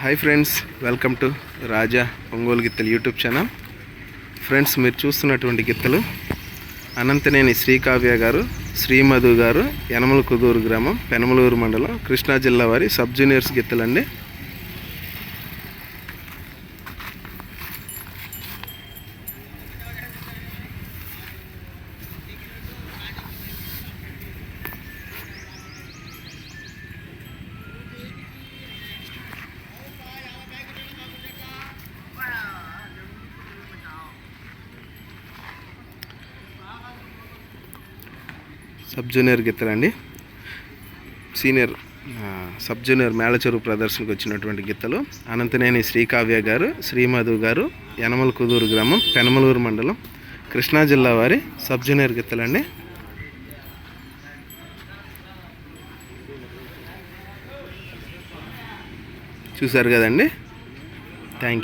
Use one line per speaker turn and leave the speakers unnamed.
Hi friends welcome to Raja Ongole గిత్తలు YouTube channel friends మీరు చూస్తున్నటువంటి గిత్తలు అనంతనేని శ్రీకావ్య గారు శ్రీమధు గారు యనమల కుదూరు గ్రామం పెనమలూరు మండలం కృష్ణా జిల్లా వారి సబ్ జూనియర్స్ గిత్తలండి. సబ్ జూనియర్ గిత్తలండి సీనియర్ సబ్ జూనియర్ మేళచెరువు ప్రదర్శనకు వచ్చినటువంటి గిత్తలు అనంతనేని శ్రీకావ్య గారు శ్రీమధు గారు యనమల కుదూరు గ్రామం పెనమలూరు మండలం కృష్ణా జిల్లా వారి సబ్ జూనియర్ గిత్తలండి చూశారు కదండి?